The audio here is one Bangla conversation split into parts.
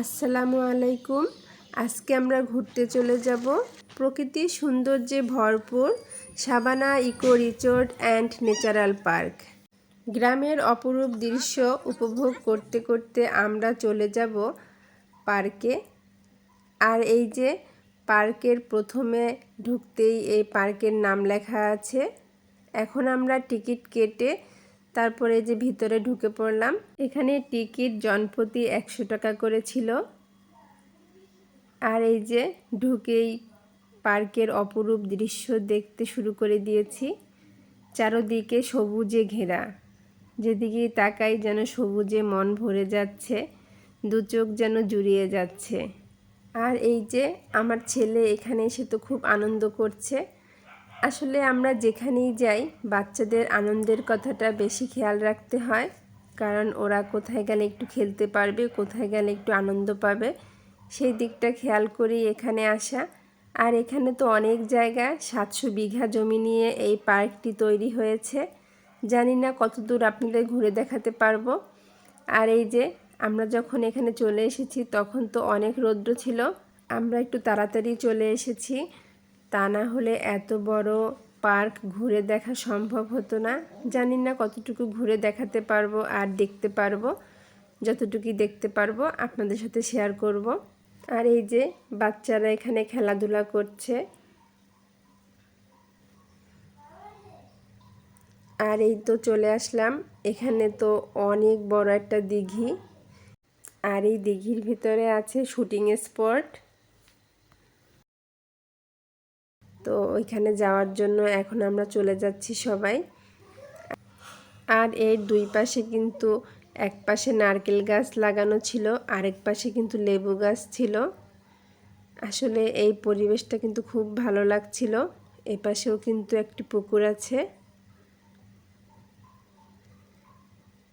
আসসালামু আলাইকুম। আজকে আমরা ঘুরতে চলে যাব প্রকৃতির সৌন্দর্যে ভরপুর Sabana, eco resort and natural park. গ্রামের অপরূপ দৃশ্য উপভোগ করতে করতে আমরা চলে যাব পার্কে। আর এই যে পার্কের প্রথমে ঢুকতেই এই পার্কের নাম লেখা আছে। এখন আমরা টিকিট কেটে তারপরে যে ভিতরে ঢুকে পড়লাম, এখানে টিকিট জনপ্রতি একশো টাকা করে ছিল। আর এই যে ঢুকেই পার্কের অপরূপ দৃশ্য দেখতে শুরু করে দিয়েছি। চারোদিকে সবুজে ঘেরা, যেদিকে তাকাই যেন সবুজে মন ভরে যাচ্ছে, দু চোখ যেন জুড়িয়ে যাচ্ছে। আর এই যে আমার ছেলে এখানে এসে তো খুব আনন্দ করছে আসলে আমরা যেখানেই যাই, বাচ্চাদের আনন্দের কথাটা বেশি খেয়াল রাখতে হয়। কারণ ওরা কোথায় গেলে একটু খেলতে পারবে, কোথায় গেলে একটু আনন্দ পাবে। সেই দিকটা খেয়াল করেই এখানে আসা। আর এখানে তো অনেক জায়গা, সাতশো বিঘা জমি নিয়ে এই পার্কটি তৈরি হয়েছে। জানি না কতদূর আপনাদের ঘুরে দেখাতে পারব। আর এই যে, আমরা যখন এখানে চলে এসেছি, তখন তো অনেক রৌদ্র ছিল। আমরা একটু তাড়াতাড়ি চলে এসেছি। তা না হলে এত বড় পার্ক ঘুরে দেখা সম্ভব হতো না। জানি না কতটুকু ঘুরে দেখাতে পারব আর দেখতে পারব, যতটুকুই দেখতে পারব আপনাদের সাথে শেয়ার করব। আর এই যে বাচ্চারা এখানে খেলাধুলা করছে। আর এই তো চলে আসলাম, এখানে তো অনেক বড় একটা দিঘি। আর এই দিঘির ভিতরে আছে শুটিং স্পট তো ওইখানে যাওয়ার জন্য এখন আমরা চলে যাচ্ছি সবাই। আর এর দুই পাশে কিন্তু এক পাশে নারকেল গাছ লাগানো ছিল, আরেক পাশে কিন্তু লেবু গাছ ছিল। আসলে এই পরিবেশটা কিন্তু খুব ভালো লাগছিল। এ পাশেও কিন্তু একটি পুকুর আছে।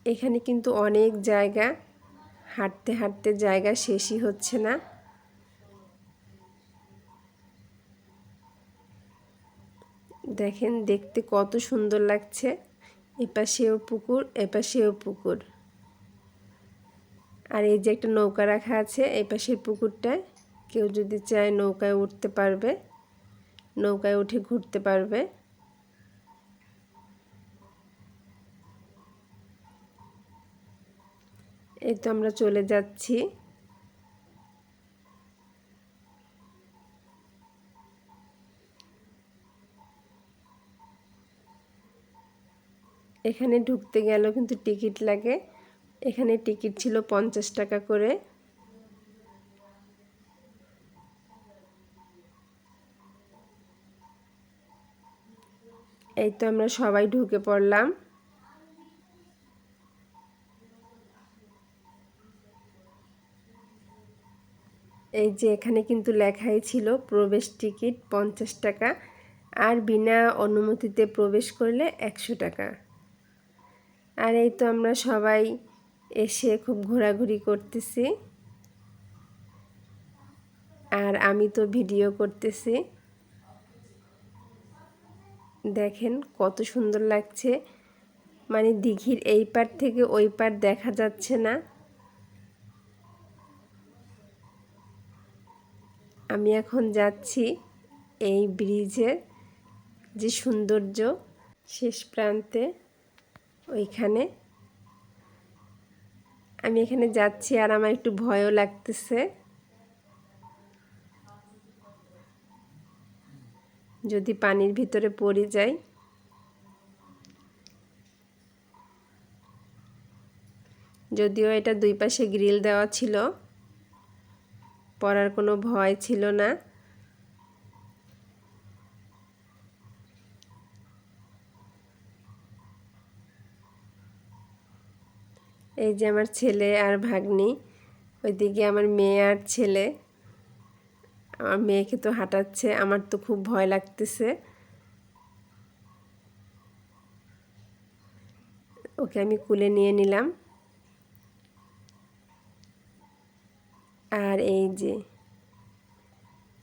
এখানে কিন্তু অনেক জায়গা, হাঁটতে হাঁটতে জায়গা শেষই হচ্ছে না। দেখেন দেখতে কত সুন্দর লাগছে। এপাশেও পুকুর এপাশেও পুকুর। আর এই যে একটা নৌকা রাখা আছে এই পাশের পুকুরটায়, কেউ যদি চায় নৌকায় উঠতে পারবে, নৌকায় উঠে ঘুরতে পারবে। এই তো আমরা চলে যাচ্ছি। এখানে ঢুকতে গেলেও কিন্তু টিকিট লাগে। এখানে টিকিট ছিল পঞ্চাশ টাকা করে। এই তো আমরা সবাই ঢুকে পড়লাম। এই যে এখানে কিন্তু লেখাই ছিল প্রবেশ টিকিট পঞ্চাশ টাকা। আর বিনা অনুমতিতে প্রবেশ করলে একশো টাকা। আর এই তো আমরা সবাই এসে খুব ঘোরাঘুরি করতেছি। আর আমি তো ভিডিও করতেছি। দেখেন কত সুন্দর লাগছে। মানে দিঘির এই পার থেকে ওই পার দেখা যাচ্ছে না। আমি এখন যাচ্ছি এই ব্রিজের যে সৌন্দর্য শেষ প্রান্তে। ওইখানে। আমি এখানে যাচ্ছি আর আমার একটু ভয়ও লাগতেছে। যদি পানির ভিতরে পড়ে যাই। যদিও এটা দুই পাশে গ্রিল দেওয়া ছিল, পড়ার কোনো ভয় ছিল না। এই যে আমার ছেলে আর ভাগ্নি, ওইদিকে আমার মেয়ে আর ছেলে। আমার মেয়েকে তো হাঁটাচ্ছে, আমার তো খুব ভয় লাগতেছে। ওকে আমি কুলে নিয়ে নিলাম। আর এই যে,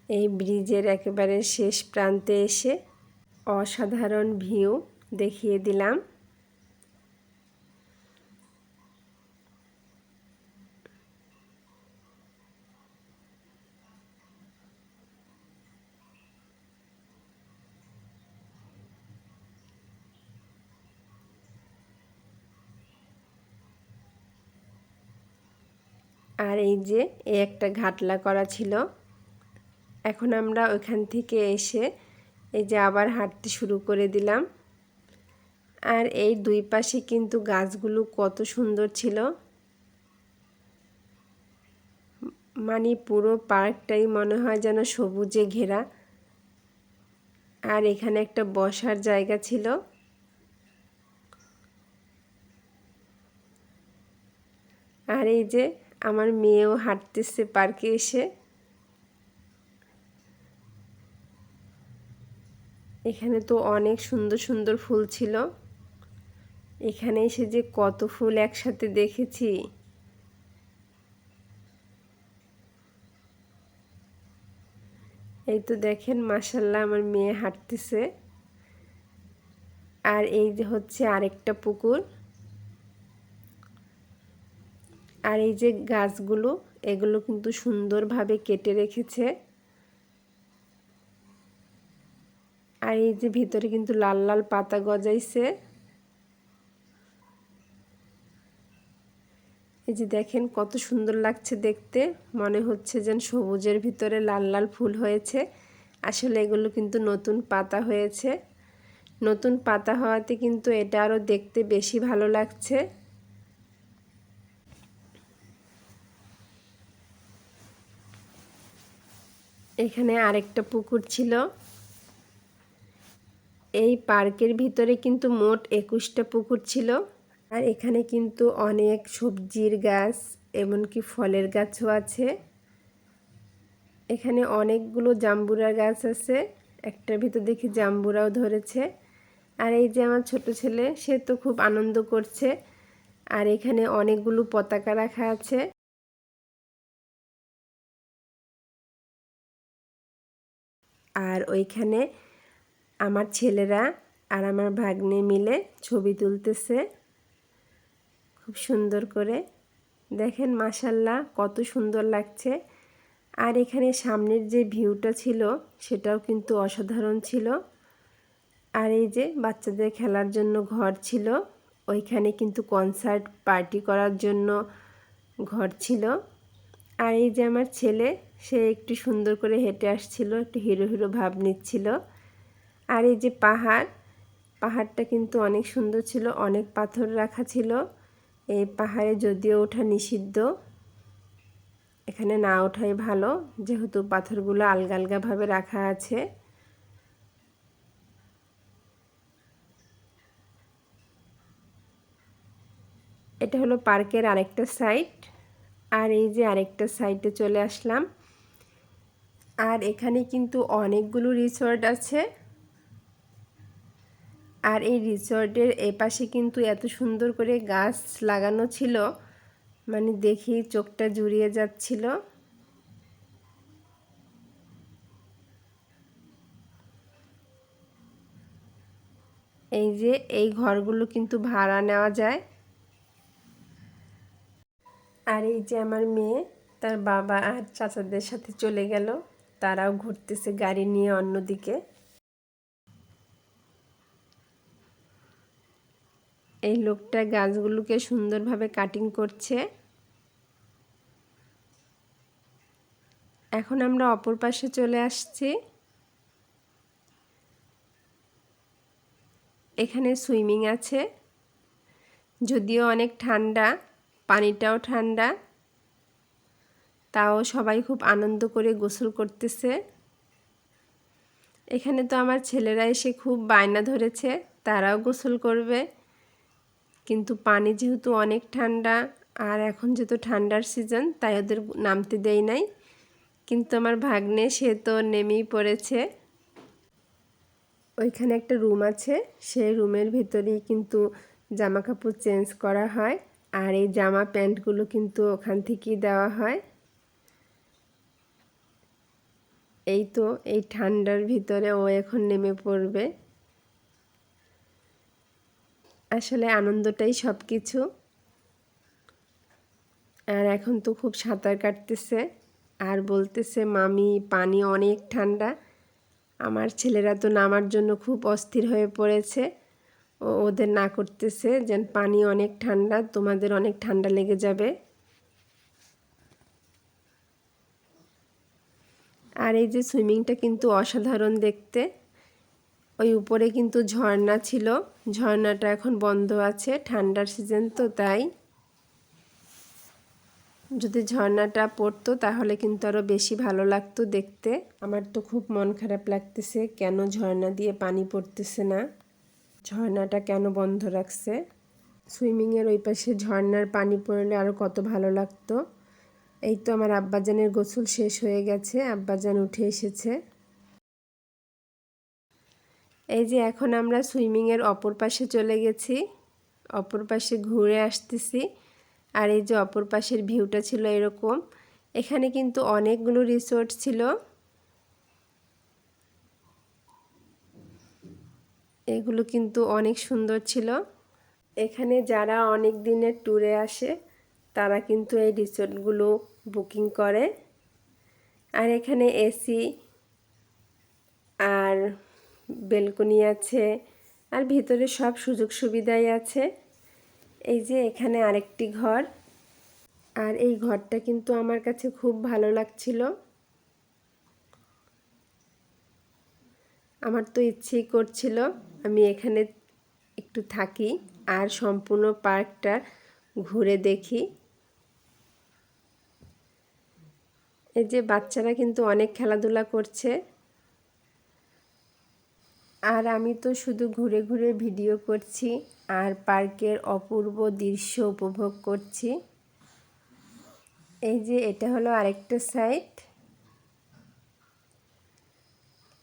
এই ব্রিজের একেবারে শেষ প্রান্তে এসে অসাধারণ ভিউ দেখিয়ে দিলাম। আর এই যে, এই একটা ঘাটলা করা ছিল। এখন আমরা ওইখান থেকে এসে এই যে আবার হাঁটতে শুরু করে দিলাম। আর এই দুই পাশে কিন্তু গাছগুলো কত সুন্দর ছিল। মানে পুরো পার্কটাই মনে হয় যেন সবুজে ঘেরা। আর এখানে একটা বসার জায়গা ছিল। আর এই যে আমার মেয়েও হাঁটতেছে পার্কে এসে। এখানে তো অনেক সুন্দর সুন্দর ফুল ছিল। এখানে এসে যে কত ফুল একসাথে দেখেছি। এই তো দেখেন মাসাল্লাহ আমার মেয়ে হাঁটতেছে। আর এই যে হচ্ছে আরেকটা পুকুর। আর এই যে গাছগুলো, এগুলো কিন্তু সুন্দরভাবে কেটে রেখেছে। আর এই যে ভিতরে কিন্তু লাল লাল পাতা গজাইছে। এই যে দেখেন কত সুন্দর লাগছে দেখতে। মনে হচ্ছে যেন সবুজের ভিতরে লাল লাল ফুল হয়েছে। আসলে এগুলো কিন্তু নতুন পাতা হয়েছে। নতুন পাতা হওয়াতে কিন্তু এটা আরও দেখতে বেশি ভালো লাগছে। এখানে আরেকটা পুকুর ছিল। এই পার্কের ভিতরে কিন্তু মোট একুশটা পুকুর ছিল। আর এখানে কিন্তু অনেক সবজির গাছ, এমনকি ফলের গাছও আছে। এখানে অনেকগুলো জাম্বুরা গাছ আছে। একটার ভিতর দেখি জাম্বুরাও ধরেছে। আর এই যে আমার ছোট ছেলে, সে তো খুব আনন্দ করছে। আর এখানে অনেকগুলো পতাকা রাখা আছে। ওইখানে আমার ছেলেরা আর আমার ভাগ্নে মিলে ছবি তুলতেছে। খুব সুন্দর করে। দেখেন মাসাল্লাহ কত সুন্দর লাগছে। আর এখানে সামনের যে ভিউটা ছিল, সেটাও কিন্তু অসাধারণ ছিল। আর এই যে বাচ্চাদের খেলার জন্য ঘর ছিল, ওইখানে কিন্তু কনসার্ট পার্টি করার জন্য ঘর ছিল। আর এই যে আমার ছেলে, সে একটু সুন্দর করে হেঁটে আসছিল, একটু হিরো হিরো ভাব নিচ্ছিল। আর এই যে পাহাড়, পাহাড়টা কিন্তু অনেক সুন্দর ছিল, অনেক পাথর রাখা ছিল। এই পাহাড়ে যদিও ওঠা নিষিদ্ধ, এখানে না ওঠাই ভালো, যেহেতু পাথরগুলো আলগা আলগাভাবে রাখা আছে। এটা হলো পার্কের আরেকটা সাইড আর এই যে আরেকটা সাইডে চলে আসলাম। আর এখানে কিন্তু অনেকগুলো রিসর্ট আছে। আর এই রিসর্টের এপাশে কিন্তু এত সুন্দর করে গাছ লাগানো ছিল মানে দেখি চোখটা জুড়িয়ে যাচ্ছিল। এই যে এই ঘরগুলো কিন্তু ভাড়া নেওয়া যায়। আর এই যে আমার মেয়ে, তার বাবা আর চাচাদের সাথে চলে গেল। তারাও ঘুরতেছে গাড়ি নিয়ে অন্যদিকে। এই লোকটা গাছগুলোকে সুন্দরভাবে কাটিং করছে। এখন আমরা অপর পাশে চলে আসছি। এখানে সুইমিং আছে। যদিও অনেক ঠান্ডা পানিটাও ঠান্ডা। তাও সবাই খুব আনন্দ করে গোসল করতেছে। এখানে তো আমার ছেলেরা এসে খুব বায়না ধরেছে, তারাও গোসল করবে। কিন্তু পানি যেহেতু অনেক ঠান্ডা, আর এখন যেহেতু ঠান্ডার সিজন, তাই ওদের নামতে দেয় নাই। কিন্তু আমার ভাগ্নে, সে তো নেমেই পড়েছে। ওইখানে একটা রুম আছে, সেই রুমের ভেতরেই কিন্তু জামা কাপড় চেঞ্জ করা হয়। আর এই জামা প্যান্টগুলো কিন্তু ওখান থেকেই দেওয়া হয়। এই তো, এই ঠান্ডার ভিতরে ও এখন নেমে পড়বে। আসলে আনন্দটাই সব কিছু আর এখন তো খুব সাঁতার কাটতেছে। আর বলতেছে, মামি, পানি অনেক ঠান্ডা। আমার ছেলেরা তো নামার জন্য খুব অস্থির হয়ে পড়েছে। ওদের না করতেছে, যেন পানি অনেক ঠান্ডা, তোমাদের অনেক ঠান্ডা লেগে যাবে। আর এই যে সুইমিংটা কিন্তু অসাধারণ দেখতে। ওই উপরে কিন্তু ঝর্ণা ছিল, ঝর্ণাটা এখন বন্ধ আছে, ঠান্ডার সিজন তো তাই। যদি ঝর্ণাটা পড়তো তাহলে কিন্তু আরও বেশি ভালো লাগতো দেখতে। আমার তো খুব মন খারাপ লাগতেছে, কেন ঝর্ণা দিয়ে পানি পড়তেছে না। ঝর্ণাটা কেন বন্ধ রাখছে? সুইমিংয়ের ওই পাশে ঝর্ণার পানি পড়লে আরও কত ভালো লাগতো? এই তো আমার আব্বাজানের গোসল শেষ হয়ে গেছে, আব্বাজান উঠে এসেছে। এই যে এখন আমরা সুইমিংয়ের অপর পাশে চলে গেছি, অপর পাশে ঘুরে আসতেছি, আর এই যে অপর পাশের ভিউটা ছিল এরকম। এখানে কিন্তু অনেকগুলো রিসোর্ট ছিল। এগুলো কিন্তু অনেক সুন্দর ছিল। এখানে যারা অনেক দিনের ট্যুরে আসে, তারা কিন্তু এই রিসোর্টগুলো বুকিং করে। আর এখানে এসি আর বেলকনি আছে, আর ভিতরে সব সুযোগ সুবিধাই আছে। এই যে এখানে আরেকটি ঘর, আর এই ঘরটা কিন্তু আমার কাছে খুব ভালো লাগছিল। আমার তো ইচ্ছেই করছিল আমি এখানে একটু থাকি আর সম্পূর্ণ পার্কটা ঘুরে দেখি। এই যে বাচ্চারা কিন্তু অনেক খেলাধুলা করছে। আর আমি তো শুধু ঘুরে ঘুরে ভিডিও করছি আর পার্কের অপূর্ব দৃশ্য উপভোগ করছি। এই যে এটা হলো আরেকটা সাইড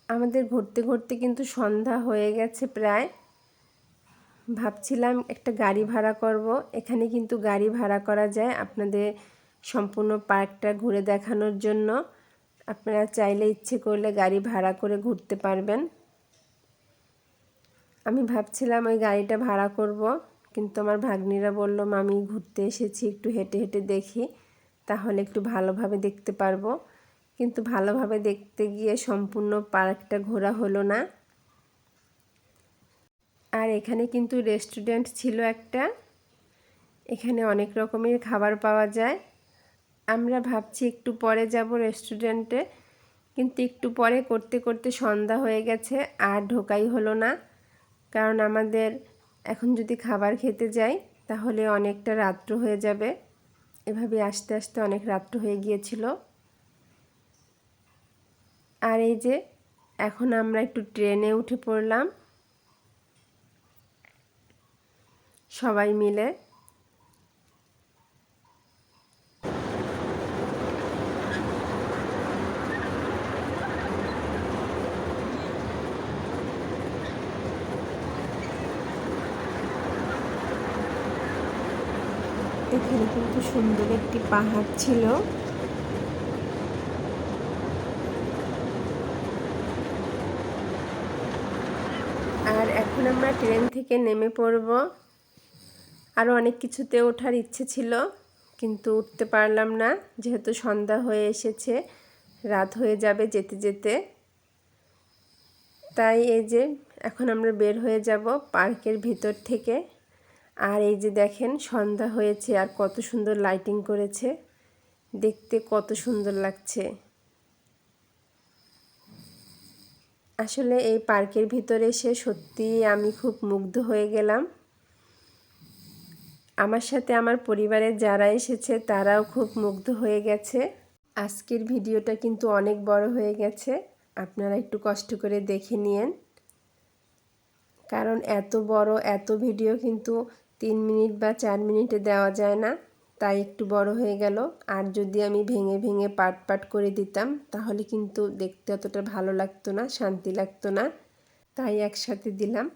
আমাদের ঘুরতে ঘুরতে কিন্তু সন্ধ্যা হয়ে গেছে প্রায়। ভাবছিলাম একটা গাড়ি ভাড়া করব। এখানে কিন্তু গাড়ি ভাড়া করা যায় আপনাদের সম্পূর্ণ পার্কটা ঘুরে দেখানোর জন্য। আপনারা চাইলে ইচ্ছে করলে গাড়ি ভাড়া করে ঘুরতে পারবেন। আমি ভাবছিলাম ওই গাড়িটা ভাড়া করব, কিন্তু আমার ভাগ্নিরা বলল আমি ঘুরতে এসেছি, একটু হেঁটে হেঁটে দেখি, তাহলে একটু ভালোভাবে দেখতে পারব। কিন্তু ভালোভাবে দেখতে গিয়ে সম্পূর্ণ পার্কটা ঘোরা হলো না। আর এখানে কিন্তু রেস্টুরেন্ট ছিল একটা। এখানে অনেক রকমের খাবার পাওয়া যায়। আমরা ভাবছি একটু পরে যাব রেস্টুরেন্টে, কিন্তু একটু পরে করতে করতে সন্ধ্যা হয়ে গেছে, আর ঢোকাই হলো না। কারণ আমাদের এখন যদি খাবার খেতে যাই, তাহলে অনেকটা রাত্র হয়ে যাবে। এভাবে আস্তে আস্তে অনেক রাত্র হয়ে গিয়েছিল। আর এই যে, এখন আমরা একটু ট্রেনে উঠে পড়লাম। সবাই মিলে। এখানে কিন্তু সুন্দর একটি পাহাড় ছিল আর এখন আমরা ট্রেন থেকে নেমে পড়ব। আরও অনেক কিছুতে ওঠার ইচ্ছে ছিল, কিন্তু উঠতে পারলাম না। যেহেতু সন্ধ্যা হয়ে এসেছে, রাত হয়ে যাবে যেতে যেতে। তাই এই যে এখন আমরা বের হয়ে যাব পার্কের ভিতর থেকে। আর এই যে দেখেন, সন্ধ্যা হয়েছে আর কত সুন্দর লাইটিং করেছে। দেখতে কত সুন্দর লাগছে। আসলে এই পার্কের ভিতরে এসে সত্যি আমি খুব মুগ্ধ হয়ে গেলাম। আমার সাথে আমার পরিবারের যারা এসেছে, তারাও খুব মুগ্ধ হয়ে গেছে। আজকের ভিডিওটা কিন্তু অনেক বড় হয়ে গেছে। আপনারা একটু কষ্ট করে দেখে নিয়েন। কারণ এত বড়, এত ভিডিও কিন্তু তিন মিনিট বা চার মিনিটে দেওয়া যায় না। তাই একটু বড় হয়ে গেল। আর যদি আমি ভেঙে ভেঙে পাট পাট করে দিতাম, তাহলে কিন্তু দেখতে অতটা ভালো লাগতো না, শান্তি লাগতো না। তাই একসাথে দিলাম।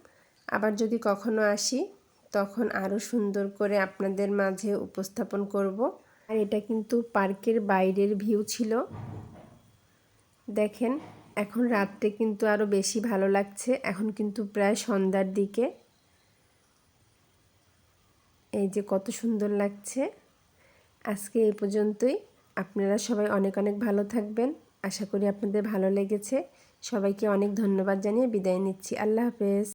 আবার যদি কখনো আসি, তখন আরও সুন্দর করে আপনাদের মাঝে উপস্থাপন করব। আর এটা কিন্তু পার্কের বাইরের ভিউ ছিল। দেখেন, এখন রাত্রে কিন্তু আরও বেশি ভালো লাগছে। এখন কিন্তু প্রায় সন্ধ্যার দিকে। এই যে কত সুন্দর লাগছে। আজকে এই পর্যন্তই। আপনারা সবাই অনেক অনেক ভালো থাকবেন। আশা করি আপনাদের ভালো লেগেছে। সবাইকে অনেক ধন্যবাদ জানিয়ে বিদায় নিচ্ছি। আল্লাহ হাফেজ।